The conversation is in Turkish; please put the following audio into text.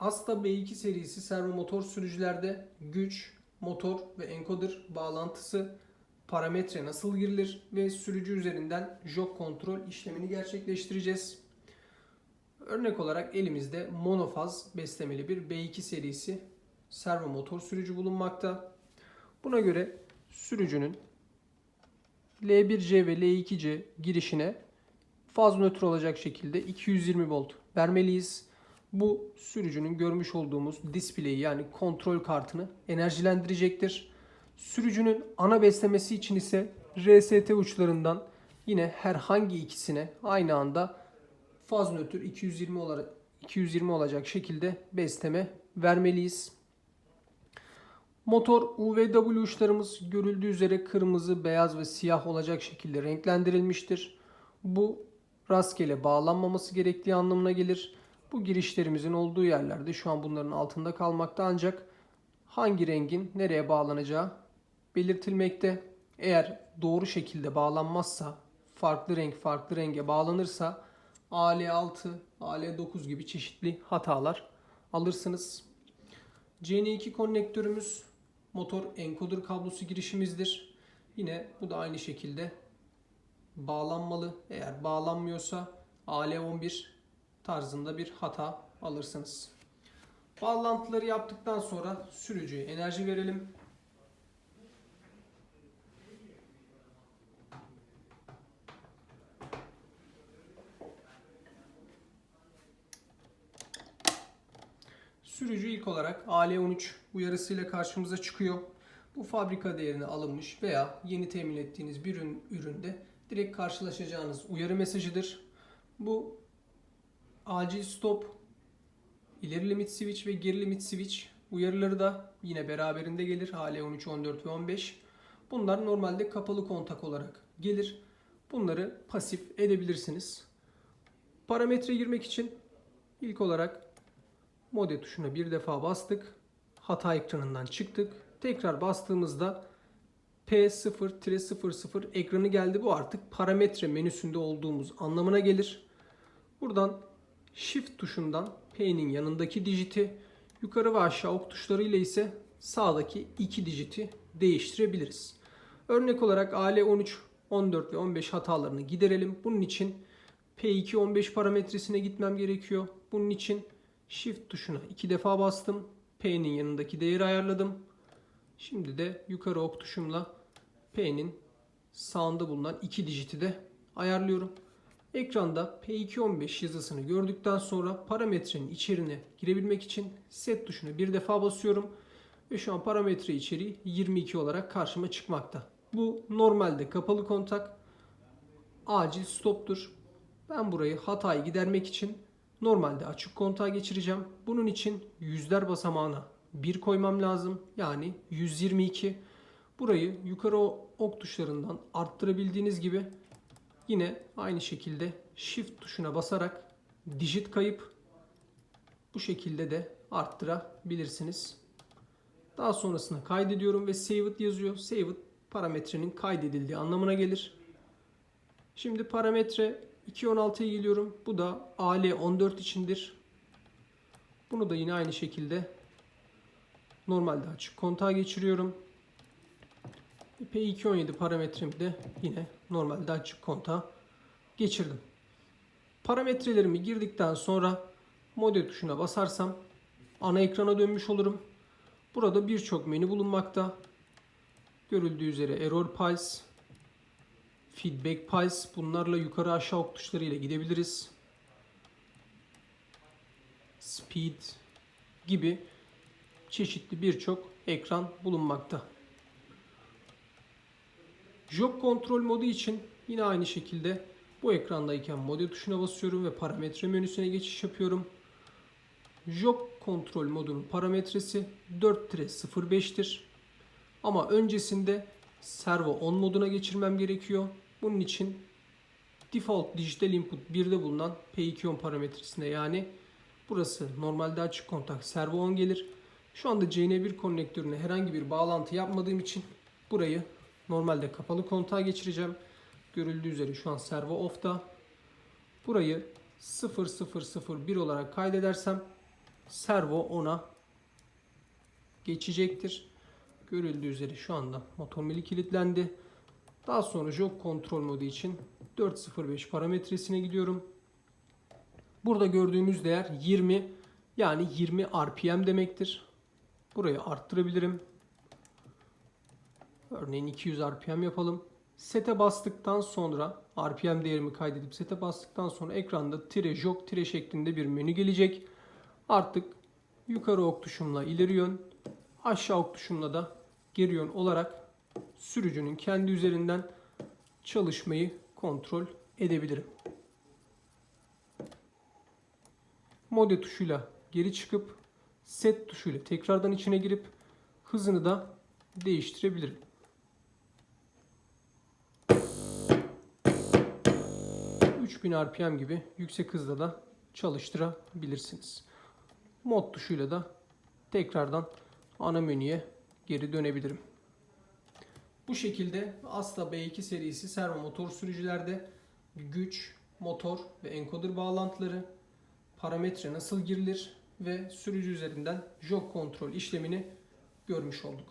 Asta B2 serisi servo motor sürücülerde güç, motor ve encoder bağlantısı, parametre nasıl girilir ve sürücü üzerinden jog kontrol işlemini gerçekleştireceğiz. Örnek olarak elimizde monofaz beslemeli bir B2 serisi servo motor sürücü bulunmakta. Buna göre sürücünün L1C ve L2C girişine faz nötr olacak şekilde 220 volt vermeliyiz. Bu sürücünün görmüş olduğumuz display'i yani kontrol kartını enerjilendirecektir. Sürücünün ana beslemesi için ise RST uçlarından yine herhangi ikisine aynı anda faz nötr 220 olarak 220 olacak şekilde besleme vermeliyiz. Motor UVW uçlarımız görüldüğü üzere kırmızı, beyaz ve siyah olacak şekilde renklendirilmiştir. Bu rastgele bağlanmaması gerektiği anlamına gelir. Bu girişlerimizin olduğu yerlerde şu an bunların altında kalmakta ancak hangi rengin nereye bağlanacağı belirtilmekte. Eğer doğru şekilde bağlanmazsa, farklı renk farklı renge bağlanırsa AL6, AL9 gibi çeşitli hatalar alırsınız. CN2 konnektörümüz motor encoder kablosu girişimizdir. Yine bu da aynı şekilde bağlanmalı. Eğer bağlanmıyorsa AL11 tarzında bir hata alırsınız. Bağlantıları yaptıktan sonra sürücüye enerji verelim. Sürücü ilk olarak AL13 uyarısıyla karşımıza çıkıyor. Bu fabrika değerine alınmış veya yeni temin ettiğiniz bir ürün, üründe direkt karşılaşacağınız uyarı mesajıdır. Bu acil stop, ileri limit switch ve geri limit switch uyarıları da yine beraberinde gelir. AL13, 14 ve 15. Bunlar normalde kapalı kontak olarak gelir. Bunları pasif edebilirsiniz. Parametre girmek için ilk olarak mode tuşuna bir defa bastık. Hata ekranından çıktık. Tekrar bastığımızda P0-00 ekranı geldi. Bu artık parametre menüsünde olduğumuz anlamına gelir. Buradan Shift tuşundan P'nin yanındaki dijiti yukarı ve aşağı ok tuşlarıyla ise sağdaki iki dijiti değiştirebiliriz. Örnek olarak AL13, 14 ve 15 hatalarını giderelim. Bunun için P2 15 parametresine gitmem gerekiyor. Bunun için Shift tuşuna iki defa bastım. P'nin yanındaki değeri ayarladım. Şimdi de yukarı ok tuşumla P'nin sağında bulunan iki dijiti de ayarlıyorum. Ekranda P215 yazısını gördükten sonra parametrenin içeriğine girebilmek için set tuşuna bir defa basıyorum. Ve şu an parametre içeriği 22 olarak karşıma çıkmakta. Bu normalde kapalı kontak acil stoptur. Ben burayı hatayı gidermek için normalde açık kontağa geçireceğim. Bunun için yüzler basamağına 1 koymam lazım. Yani 122. Burayı yukarı ok tuşlarından arttırabildiğiniz gibi yine aynı şekilde shift tuşuna basarak dijit kayıp bu şekilde de arttırabilirsiniz. Daha sonrasında kaydediyorum ve save it yazıyor. Save it parametrenin kaydedildiği anlamına gelir. Şimdi parametre 2.16'ya geliyorum. Bu da AL14 içindir. Bunu da yine aynı şekilde normalde açık kontağa geçiriyorum. P217 parametremi de yine normalde açık kontağa geçirdim. Parametrelerimi girdikten sonra mode tuşuna basarsam ana ekrana dönmüş olurum. Burada birçok menü bulunmakta. Görüldüğü üzere error pulse, feedback pulse bunlarla yukarı aşağı ok tuşlarıyla gidebiliriz. Speed gibi çeşitli birçok ekran bulunmakta. Jog kontrol modu için yine aynı şekilde bu ekrandayken mode tuşuna basıyorum ve parametre menüsüne geçiş yapıyorum. Jog kontrol modunun parametresi 4-05'tir. Ama öncesinde servo on moduna geçirmem gerekiyor. Bunun için default dijital input 1'de bulunan P210 parametresine yani burası normalde açık kontak servo on gelir. Şu anda CN1 konnektörüne herhangi bir bağlantı yapmadığım için burayı normalde kapalı kontağa geçireceğim. Görüldüğü üzere şu an servo off'ta. Burayı 0001 olarak kaydedersem servo ona geçecektir. Görüldüğü üzere şu anda motor mili kilitlendi. Daha sonra jog kontrol modu için 405 parametresine gidiyorum. Burada gördüğünüz değer 20 yani 20 RPM demektir. Burayı arttırabilirim. Örneğin 200 RPM yapalım. Sete bastıktan sonra RPM değerimi kaydedip sete bastıktan sonra ekranda tire jog tire şeklinde bir menü gelecek. Artık yukarı ok tuşumla ileri yön, aşağı ok tuşumla da geri yön olarak sürücünün kendi üzerinden çalışmayı kontrol edebilirim. Mode tuşuyla geri çıkıp set tuşuyla tekrardan içine girip hızını da değiştirebilirim. ...3000 RPM gibi yüksek hızda da çalıştırabilirsiniz. Mod tuşuyla da tekrardan ana menüye geri dönebilirim. Bu şekilde Asla B2 serisi servo motor sürücülerde güç, motor ve encoder bağlantıları, parametre nasıl girilir ve sürücü üzerinden jog kontrol işlemini görmüş olduk.